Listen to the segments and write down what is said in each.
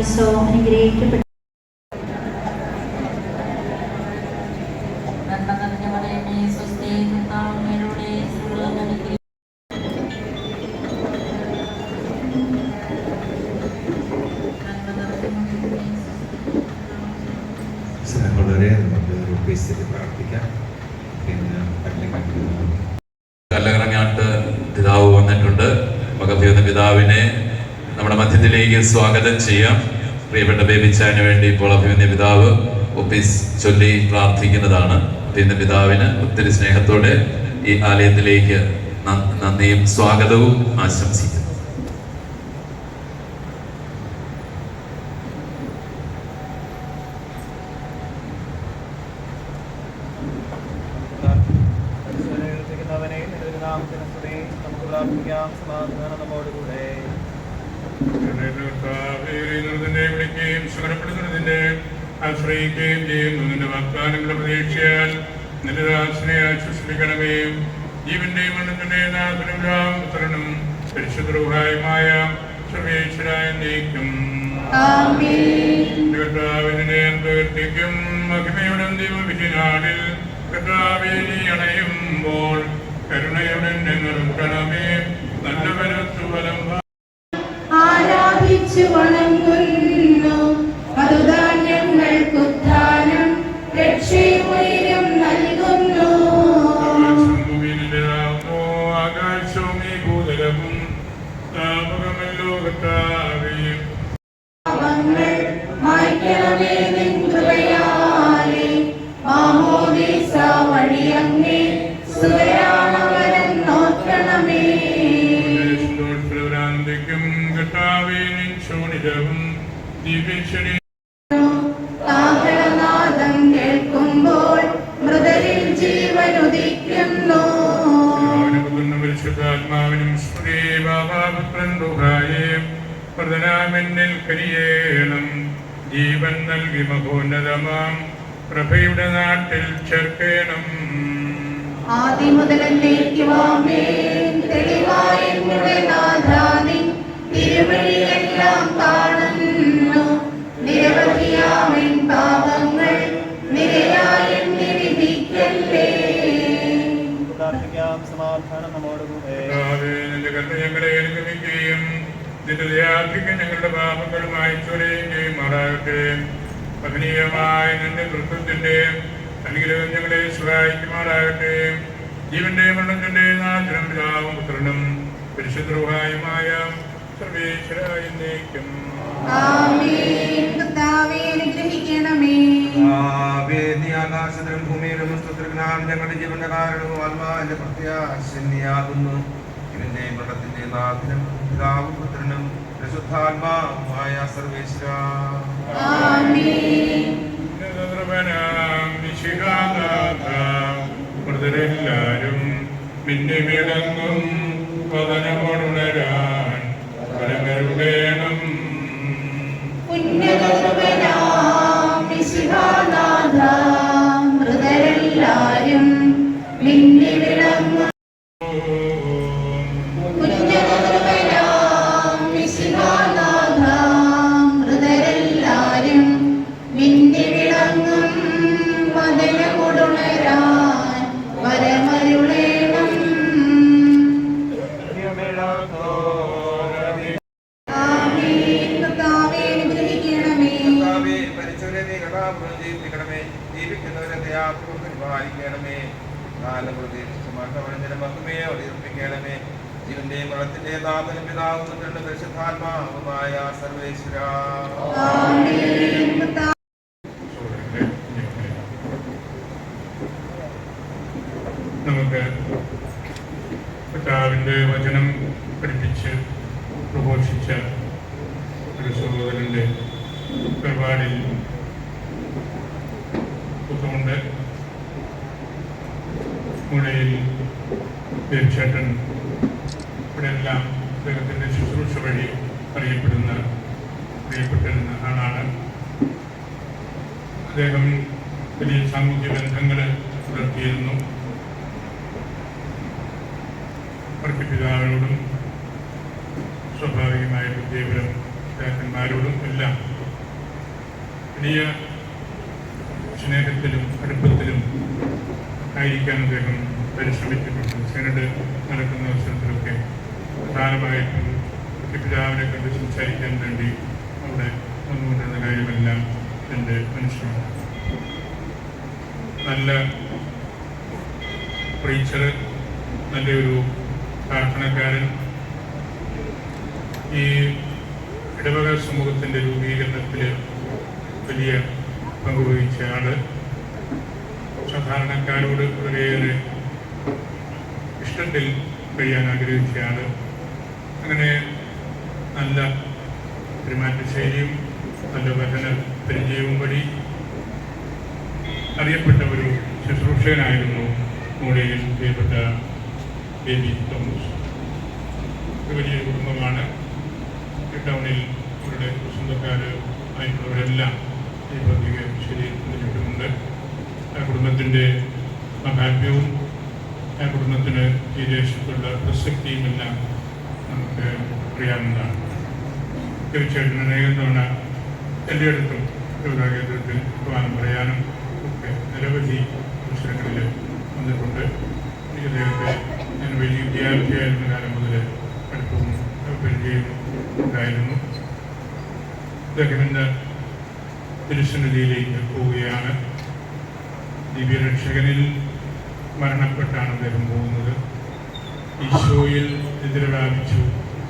ഈശോ അനുഗ്രഹിക്കപ്പെട്ടു. പ്രാർത്ഥിക്കാം. പിന്നെ പിതാവ് വന്നിട്ടുണ്ട്. മകഭ്യുന്ന പിതാവിനെ നമ്മുടെ മധ്യത്തിലേക്ക് സ്വാഗതം ചെയ്യാം. പ്രിയപ്പെട്ട ബേബിച്ചാന് വേണ്ടി ഇപ്പോൾ അഭിമന്യ പിതാവ് ഒപ്പീസ് ചൊല്ലി പ്രാർത്ഥിക്കുന്നതാണ്. അഭിമന്യ പിതാവിന് ഒത്തിരി സ്നേഹത്തോടെ ഈ ആലയത്തിലേക്ക് നന്ദിയും സ്വാഗതവും ആശംസിക്കുന്നു. ആശ്രയിക്കുകയും ചെയ്യുന്നു നിന്റെ വാഗ്ദാനങ്ങളുടെ പ്രതീക്ഷയാൽ നിന്റെ ദാസിനെ ആശ്വസിപ്പിക്കണമേ. ജീവന്റെയും മണ്ണത്തിന്റെ നാഥനും പുത്രനും പരിശുദ്ധമായ സർവേശ്വരായ നീക്കും. കർത്താവിനെ പ്രവർത്തിക്കും മഹിമയുടെ ദൈവവിധിനാളിൽ കർത്താവെ നീ അണയുമ്പോൾ കരുണയുടെ നിർക്കണമേ നല്ല വരത്തു വലം ആരാധിച്ചു വണങ്ങുന്നു നിൻ ശോണിതവും ദിവ്യശ്വരി കാഹളനാദം കേൾക്കുമ്പോൾ മൃതരിൽ ജീവൻ ഉദിക്കുന്നു പരിശുദ്ധാത്മാവിനും സ്ത്രീഭാവപുത്രൻ റുഹായേയും പ്രധാനമെന്നിൽ കരിയേണം. ജീവൻ നൽകി മഹോന്നതമാം. പ്രഭയുടെ നാട്ടിൽ ചേർക്കേണം. ആദ്യം മുതലെന്നേക്കുവാമേ തെളിവായ ദയാധികം ഞങ്ങളുടെ പാപങ്ങളുമായി ചൊരിയുകയും മാറാകട്ടെ. മഹനീയമായ നിന്റെ കൃത്യത്തിന്റെ അനുഗ്രഹം ഞങ്ങളെ സഹായിക്കുമാറാകട്ടെ ജീവന്റെ മരണത്തിന്റെ നാശനം പിതാവും പുത്രനും സർവേശ്വരായ ആകാശത്തിലും ഭൂമിയിലും ഞങ്ങളുടെ ജീവന്റെ കാരണവും ആത്മാവിന്റെ പ്രത്യാശന്യാകുന്നു. ഇവന്റെ മൃഗത്തിന്റെ നാഥനും പിതാവും പുത്രനും പരിശുദ്ധാത്മാവുമായ സർവേശ്വര ും. പിന്നെ മിന്നി വിളങ്ങും പതനമോടുണരാൻ പുണ്യകൃപനാം വിശുഭാനാഥ മൃതരെല്ലാരും മിന്നി പുത്രനും സർവേശ്വര നമുക്ക് കർത്താവിന്റെ വചനം പഠിപ്പിച്ച് പ്രഘോഷിച്ച ഒരു സഹോദരന്റെ പരിപാടിയിൽ ഒത്തുകൊണ്ട് പുഴയിൽ തീർച്ചയായിട്ടും ഇവിടെയെല്ലാം അദ്ദേഹത്തിന്റെ ശുശ്രൂഷ വഴി അറിയപ്പെടുന്ന അറിയപ്പെട്ടിരുന്ന ആളാണ്. അദ്ദേഹം വലിയ സാമൂഹ്യ ബന്ധങ്ങൾ പുലർത്തിയിരുന്നു. പിതാവിനോടും സ്വാഭാവികമായ വിദ്യാപുരം പിതാക്കന്മാരോടും എല്ലാം വലിയ സ്നേഹത്തിലും അടുപ്പത്തിലും ആയിരിക്കാൻ അദ്ദേഹം പരിശ്രമിച്ചിട്ടുണ്ട്. സെനഡ് നടക്കുന്ന അവസരത്തിലൊക്കെ പ്രധാനമായിട്ടും പിതാവിനെ കണ്ട് സംസാരിക്കാൻ വേണ്ടി അവിടെ വന്നുകൊണ്ടിരുന്ന കാര്യമെല്ലാം എന്റെ മനസ്സിലാണ് നല്ല പ്രീച്ചർ നല്ലൊരു പ്രാർത്ഥനക്കാരൻ. ഈ ഇടവക സമൂഹത്തിന്റെ രൂപീകരണത്തിൽ വലിയ പങ്കുവഹിച്ച ആൾ. സാധാരണക്കാരോട് വളരെയേറെ ഇഷ്ടത്തിൽ കഴിയാൻ ആഗ്രഹിച്ച ആൾ. അങ്ങനെ നല്ല പെരുമാറ്റശൈലിയും നല്ല വചന പരിചയവും വഴി അറിയപ്പെട്ട ഒരു ശുശ്രൂഷകനായിരുന്നു മോളിയിൽ പ്രിയപ്പെട്ട ബേബി തോമസ്. വലിയൊരു കുടുംബമാണ്. ടൗണിൽ അവരുടെ സ്വന്തക്കാർ ആയിട്ടുള്ളവരെല്ലാം ഈ പത്രിക ശരിയായിട്ടുണ്ട് ആ കുടുംബത്തിന്റെ മഹാത്മ്യവും ആ കുടുംബത്തിന് ഈ ദേശത്തുള്ള പ്രസക്തിയും എല്ലാം നമുക്ക് അറിയാവുന്നതാണ്. തീർച്ചയായിട്ടും അനേകം തവണ എന്റെ അടുത്തും യോഗാ കേന്ദ്രത്തിൽ പോകാനും പറയാനും ഒക്കെ നിരവധി പ്രശ്നങ്ങളിൽ വന്നിട്ടുണ്ട്. ഈ അദ്ദേഹത്തെ ഞാൻ വലിയ വിദ്യാർത്ഥിയായിരുന്ന കാലം മുതൽ അടുപ്പവും പരിചയം ഉണ്ടായിരുന്നു. അദ്ദേഹം ഇന്ന് തിരുസന്നിധിയിലേക്ക് പോവുകയാണ്. ദിവ്യരക്ഷകനിൽ മരണപ്പെട്ടാണ് അദ്ദേഹം പോകുന്നത്. ഈശോയിൽ നിദ്ര വ്യാപിച്ചു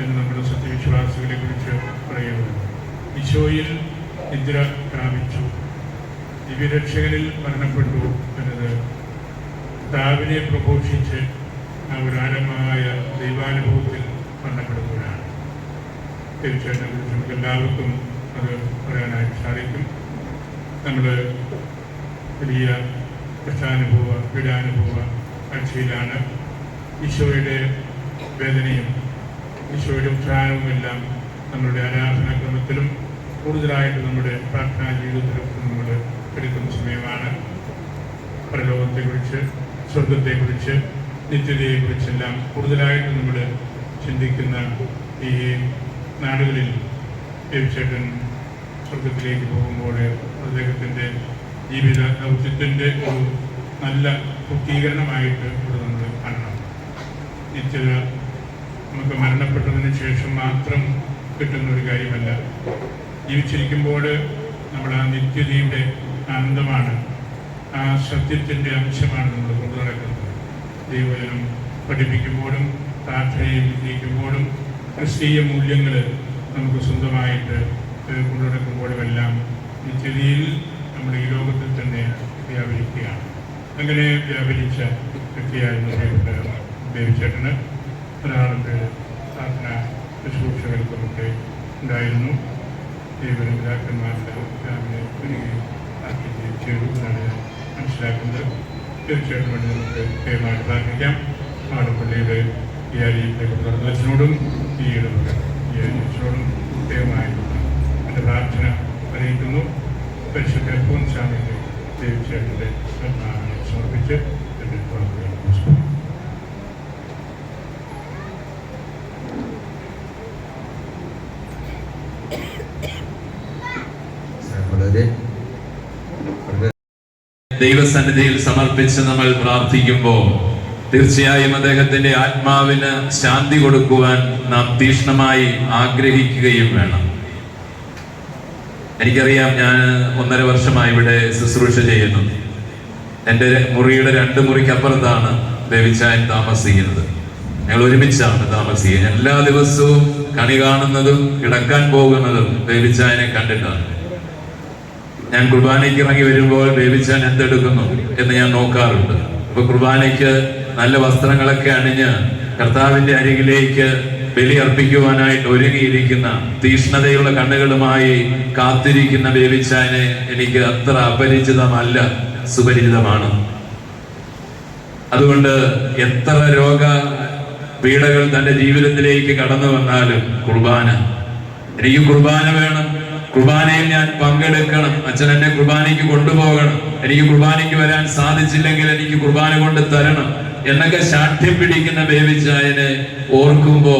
എന്ന് നമ്മുടെ സത്യവിശ്വാസികളെ കുറിച്ച് പറയുന്നത് ഈശോയിൽ നിദ്ര പ്രാപിച്ചു. ദിവ്യരക്ഷകനിൽ മരണപ്പെട്ടു എന്നത് പിതാവിനെ പ്രഘോഷിച്ച് ആ ഒരു ആഴമായ ദൈവാനുഭവത്തിൽ മരണപ്പെടുന്നവരാണ്. തീർച്ചയായിട്ടും നമുക്ക് എല്ലാവർക്കും അത് പറയാനായിട്ട് സാധിക്കും. നമ്മൾ വലിയ കഷ്ടാനുഭവ പീഡാനുഭവ കാഴ്ചയിലാണ് ഈശോയുടെ വേദനയും ഈശോയുടെ ഉത്സാഹവും എല്ലാം നമ്മുടെ ആരാധനാക്രമത്തിലും കൂടുതലായിട്ട് നമ്മുടെ പ്രാർത്ഥനാ ജീവിതത്തിലും നമ്മൾ എടുക്കുന്ന സമയമാണ്. പരലോകത്തെക്കുറിച്ച് സ്വർഗത്തെക്കുറിച്ച് നിത്യതയെക്കുറിച്ചെല്ലാം കൂടുതലായിട്ട് നമ്മൾ ചിന്തിക്കുന്ന ഈ നാടുകളിൽ ദേവിച്ചേട്ടൻ സ്വർഗത്തിലേക്ക് പോകുമ്പോൾ അദ്ദേഹത്തിന്റെ ജീവിത ദൗത്യത്തിന്റെ ഒരു നല്ല പൂർത്തീകരണമായിട്ട് ഇവിടെ നമ്മൾ കാണണം. നിത്യത നമുക്ക് മരണപ്പെട്ടതിന് ശേഷം മാത്രം കിട്ടുന്ന ഒരു കാര്യമല്ല. ജീവിച്ചിരിക്കുമ്പോൾ നമ്മുടെ ആ നിത്യതയുടെ ആനന്ദമാണ് ആ സത്യത്തിന്റെ അംശമാണ് നമ്മൾ കൊണ്ടു നടക്കുന്നത്. ദൈവജനം പഠിപ്പിക്കുമ്പോഴും പ്രാർത്ഥനയിൽ വിജയിക്കുമ്പോഴും ക്രിസ്തീയ മൂല്യങ്ങൾ നമുക്ക് സ്വന്തമായിട്ട് കൊണ്ടു നടക്കുമ്പോഴുമെല്ലാം നിത്യതയിൽ നമ്മൾ ഈ ലോകത്തിൽ തന്നെ വ്യാപരിക്കുകയാണ്. അങ്ങനെ വ്യാപരിച്ച വ്യക്തിയായിരുന്നു ദേവിച്ചേട്ടന്. ധാരാളം സാധന ശുശ്രൂഷകൾക്കുമൊക്കെ ഉണ്ടായിരുന്നു. ദൈവപിതാക്കന്മാരുടെ രാവിലെ വരികയും പ്രാർത്ഥിക്കുകയും ചെയ്തു എന്നാണ് ഞാൻ മനസ്സിലാക്കുന്നത്. തീർച്ചയായിട്ടും വേണ്ടി നമുക്ക് ദയമായിട്ട് പ്രാർത്ഥിക്കാം. ആടപ്പള്ളിയുടെ ഈ അരിയുടെ അച്ഛനോടും ഈ ഇടവക ഈ അച്ഛനോടും ദയമായിട്ടുള്ള എന്റെ പ്രാർത്ഥന അറിയിക്കുന്നു. പരിശുദ്ധ ഫോൺ സ്വാമിയുടെ തീർച്ചയായിട്ടും സമർപ്പിച്ച് ദൈവസന്നിധിയിൽ സമർപ്പിച്ച് നമ്മൾ പ്രാർത്ഥിക്കുമ്പോൾ തീർച്ചയായും അദ്ദേഹത്തിന്റെ ആത്മാവിന് ശാന്തി കൊടുക്കുവാൻ നാം തീക്ഷ്ണമായി ആഗ്രഹിക്കുകയും വേണം. എനിക്കറിയാം ഞാൻ ഒന്നര വർഷമായി ഇവിടെ ശുശ്രൂഷ ചെയ്യുന്നു. എന്റെ മുറിയുടെ രണ്ട് മുറിക്കപ്പുറത്താണ് ദേവിച്ചായൻ താമസിക്കുന്നത്. ഞങ്ങൾ ഒരുമിച്ചാണ് താമസിക്കുന്നത്. എല്ലാ ദിവസവും കണി കാണുന്നതും കിടക്കാൻ പോകുന്നതും ദേവിച്ചായനെ കണ്ടിട്ടാണ്. ഞാൻ കുർബാനയ്ക്ക് ഇറങ്ങി വരുമ്പോൾ ബേബിച്ചാൻ എന്തെടുക്കുന്നു എന്ന് ഞാൻ നോക്കാറുണ്ട്. അപ്പൊ കുർബാനയ്ക്ക് നല്ല വസ്ത്രങ്ങളൊക്കെ അണിഞ്ഞ് കർത്താവിന്റെ അരികിലേക്ക് ബലി അർപ്പിക്കുവാനായിട്ട് ഒരുങ്ങിയിരിക്കുന്ന തീഷ്ണതയുള്ള കണ്ണുകളുമായി കാത്തിരിക്കുന്ന ബേബിച്ചാനെ എനിക്ക് അത്ര അപരിചിതമല്ല സുപരിചിതമാണ്. അതുകൊണ്ട് എത്ര രോഗ പീഡകൾ തന്റെ ജീവിതത്തിലേക്ക് കടന്നു വന്നാലും കുർബാന എനിക്ക് കുർബാന വേണം. കുർബാനയിൽ ഞാൻ പങ്കെടുക്കണം. അച്ഛൻ എന്നെ കുർബാനയ്ക്ക് കൊണ്ടുപോകണം. എനിക്ക് കുർബാനയ്ക്ക് വരാൻ സാധിച്ചില്ലെങ്കിൽ എനിക്ക് കുർബാന കൊണ്ട് തരണം എന്നൊക്കെ ശാഠ്യം പിടിക്കുന്ന ബേബിച്ചായനെ ഓർക്കുമ്പോ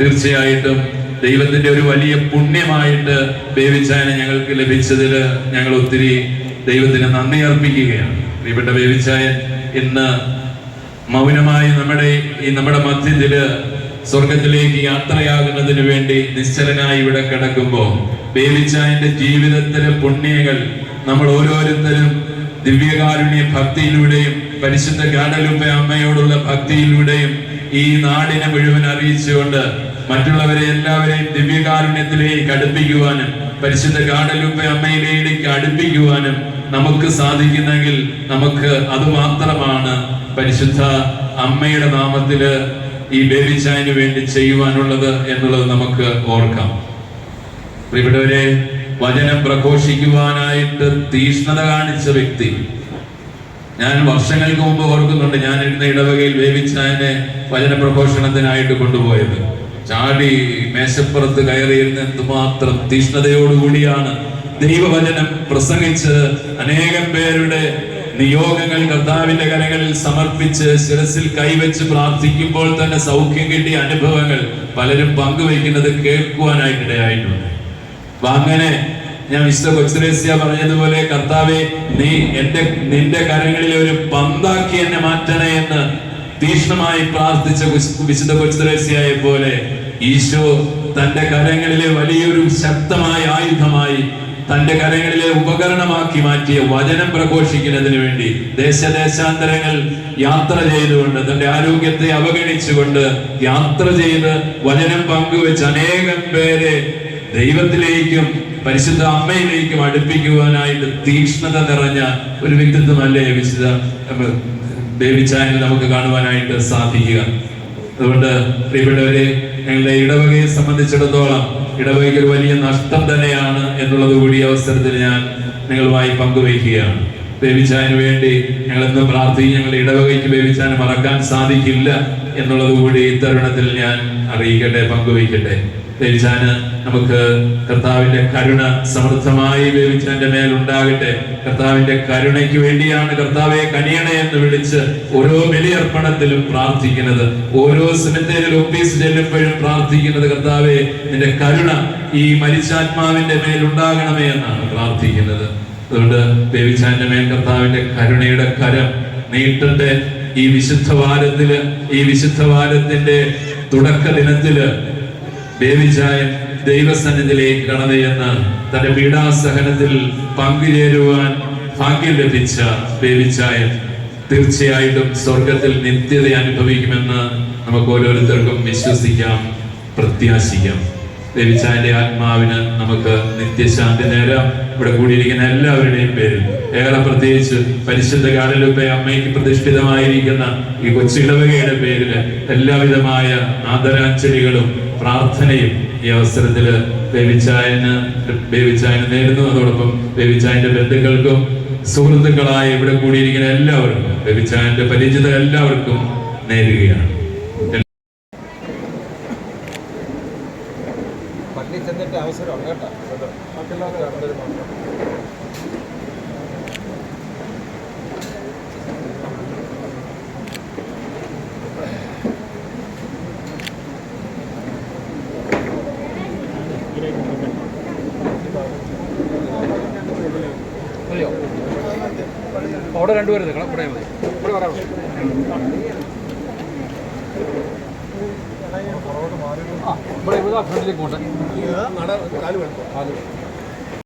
തീർച്ചയായിട്ടും ദൈവത്തിന്റെ ഒരു വലിയ പുണ്യമായിട്ട് ബേബിച്ചായനെ ഞങ്ങൾക്ക് ലഭിച്ചതിൽ ഞങ്ങൾ ഒത്തിരി ദൈവത്തിന് നന്ദി അർപ്പിക്കുകയാണ്. പ്രിയപ്പെട്ട ബേബിച്ചായൻ ഇന്ന് മൗനമായി നമ്മുടെ ഈ നമ്മുടെ മധ്യത്തിൽ സ്വർഗത്തിലേക്ക് യാത്രയാകുന്നതിന് വേണ്ടി നിശ്ചലനായി ഇവിടെ കിടക്കുമ്പോൾ ബേബിച്ചായന്റെ ജീവിതത്തിലെ പുണ്യങ്ങൾ നമ്മൾ ഓരോരുത്തരും ദിവ്യകാരുണ്യ ഭക്തിയിലൂടെയും പരിശുദ്ധ ഗാഡലുപ്പ അമ്മയോടുള്ള ഭക്തിയിലൂടെയും ഈ നാടിനെ മുഴുവൻ അറിയിച്ചുകൊണ്ട് മറ്റുള്ളവരെ എല്ലാവരെയും ദിവ്യകാരുണ്യത്തിലേക്ക് അടുപ്പിക്കുവാനും പരിശുദ്ധ ഗാഡലുപ്പ അമ്മയിലേക്ക് അടുപ്പിക്കുവാനും നമുക്ക് സാധിക്കുന്നെങ്കിൽ നമുക്ക് അത് മാത്രമാണ് പരിശുദ്ധ അമ്മയുടെ നാമത്തിൽ ഈ ബേബിച്ചായന് വേണ്ടി ചെയ്യുവാനുള്ളത് എന്നുള്ളത് നമുക്ക് ഓർക്കാം. ഇവിടെ വചനം പ്രഘോഷിക്കുവാനായിട്ട് തീഷ്ണത കാണിച്ച വ്യക്തി. ഞാൻ വർഷങ്ങൾക്ക് മുമ്പ് ഓർക്കുന്നുണ്ട് ഞാൻ ഇരുന്ന ഇടവകയിൽ വേവിച്ചായനെ വചന പ്രഘോഷണത്തിനായിട്ട് കൊണ്ടുപോയത്. ചാടി മേശപ്പുറത്ത് കയറിയിരുന്ന എന്തുമാത്രം തീഷ്ണതയോടുകൂടിയാണ് ദൈവവചനം പ്രസംഗിച്ച് അനേകം പേരുടെ നിയോഗങ്ങൾ കർത്താവിന്റെ കരങ്ങളിൽ സമർപ്പിച്ച് ശിരസിൽ കൈവച്ച് പ്രാർത്ഥിക്കുമ്പോൾ തന്നെ സൗഖ്യം കിട്ടിയ അനുഭവങ്ങൾ പലരും പങ്കുവയ്ക്കുന്നത് കേൾക്കുവാനായിട്ടിടയായിട്ടുണ്ട്. അപ്പൊ അങ്ങനെ ഞാൻ വിശുദ്ധ കൊച്ചുരേസ്യ പറഞ്ഞതുപോലെ കർത്താവെ നീ എന്റെ നിന്റെ കരങ്ങളിൽ ഒരു പന്താക്കി എന്നെ മാറ്റണേ എന്ന് തീക്ഷ്ണമായി പ്രാർത്ഥിച്ച വിശു- വിശുദ്ധ കൊച്ചുരേസ്യയെ പോലെ ഈശോ തന്റെ കരങ്ങളിലെ വലിയൊരു ശക്തമായ ആയുധമായി തന്റെ കരകളിലെ ഉപകരണമാക്കി മാറ്റിയ വചനം പ്രഘോഷിക്കുന്നതിന് വേണ്ടി ദേശദേശാന്തരങ്ങൾ യാത്ര ചെയ്തുകൊണ്ട് തന്റെ ആരോഗ്യത്തെ അവഗണിച്ചുകൊണ്ട് യാത്ര ചെയ്ത് വചനം പങ്കുവെച്ച് അനേകം പേരെ ദൈവത്തിലേക്കും പരിശുദ്ധ അമ്മയിലേക്കും അടുപ്പിക്കുവാനായിട്ട് തീക്ഷ്ണത നിറഞ്ഞ ഒരു വ്യക്തിത്വമല്ലേ വിശുദ്ധ ബേബിച്ചായനിൽ നമുക്ക് കാണുവാനായിട്ട് സാധിക്കുക. അതുകൊണ്ട് പ്രിയപ്പെട്ടവരെ ഞങ്ങളുടെ ഇടവകയെ സംബന്ധിച്ചിടത്തോളം ഇടവകയ്ക്ക് ഒരു വലിയ നഷ്ടം തന്നെയാണ് എന്നുള്ളത് കൂടി അവസരത്തിൽ ഞാൻ നിങ്ങളുമായി പങ്കുവയ്ക്കുകയാണ്. ബേബിച്ചാന് വേണ്ടി ഞങ്ങൾ ഇന്ന് പ്രാർത്ഥിക്കും ഞങ്ങളുടെ ഇടവകയ്ക്ക് ബേബിച്ചാനെ മറക്കാൻ സാധിക്കില്ല എന്നുള്ളത് കൂടി ഈ തരുണത്തിൽ ഞാൻ അറിയിക്കട്ടെ പങ്കുവയ്ക്കട്ടെ. ബേബിച്ചാന് നമുക്ക് കർത്താവിന്റെ കരുണ സമൃദ്ധമായി ബേബിച്ചാന്റെ മേൽ ഉണ്ടാകട്ടെ. കർത്താവിന്റെ കരുണയ്ക്ക് വേണ്ടിയാണ് കർത്താവെ കനിയണേ എന്ന് വിളിച്ച് ഓരോ ബലിയർപ്പണത്തിലും പ്രാർത്ഥിക്കുന്നത്. ഓരോ സെമിത്തേരിൽ ഓഫീസ് ചെല്ലുമ്പോഴും പ്രാർത്ഥിക്കുന്നത് കർത്താവെ നിന്റെ കരുണ ഈ മരിച്ചാത്മാവിന്റെ മേൽ ഉണ്ടാകണമേ എന്നാണ് പ്രാർത്ഥിക്കുന്നത്. അതുകൊണ്ട് ബേബിച്ചാന്റെ മേൽ കർത്താവിന്റെ കരുണയുടെ കരം നീട്ടട്ടെ. ഈ വിശുദ്ധ വാരത്തിൽ ഈ വിശുദ്ധ വാരത്തിന്റെ തുടക്ക ദിനത്തിൽ ബേബിച്ചായൻ ദൈവസന്നിധിയിലേക്ക് കടന്നു എന്ന് തന്റെ പീഡാസഹനത്തിൽ പങ്കുചേരുവാൻ ഭാഗ്യം ലഭിച്ച ബേബിച്ചായൻ തീർച്ചയായിട്ടും സ്വർഗത്തിൽ നിത്യത അനുഭവിക്കുമെന്ന് നമുക്ക് ഓരോരുത്തർക്കും വിശ്വസിക്കാം പ്രത്യാശിക്കാം. ദേവിച്ചായന്റെ ആത്മാവിന് നമുക്ക് നിത്യശാന്തി നേരം. ഇവിടെ കൂടിയിരിക്കുന്ന എല്ലാവരുടെയും പേരിൽ ഏറെ പ്രത്യേകിച്ച് പരിശുദ്ധ കാലിലൂടെ അമ്മയ്ക്ക് പ്രതിഷ്ഠിതമായിരിക്കുന്ന ഈ കൊച്ചിടവകയുടെ പേരിൽ എല്ലാവിധമായ ആദരാഞ്ജലികളും പ്രാർത്ഥനയും ഈ അവസരത്തിൽ ബേബിച്ചായന് ബേബിച്ചായന് നേരുന്നു. അതോടൊപ്പം ബേബിച്ചായന്റെ ബന്ധുക്കൾക്കും സുഹൃത്തുക്കളായി ഇവിടെ കൂടിയിരിക്കുന്ന എല്ലാവർക്കും ബേബിച്ചായന്റെ പരിചിത എല്ലാവർക്കും നേരുകയാണ്. അവിടെ രണ്ടുപേരും നിൽക്കണം. ഇവിടെ മതി. ഇവിടെ വരാം ഇവിടെ ഇവിടെ ഫ്രണ്ടിലേക്ക് പോട്ടെ. നട കാൽ വേണം അത്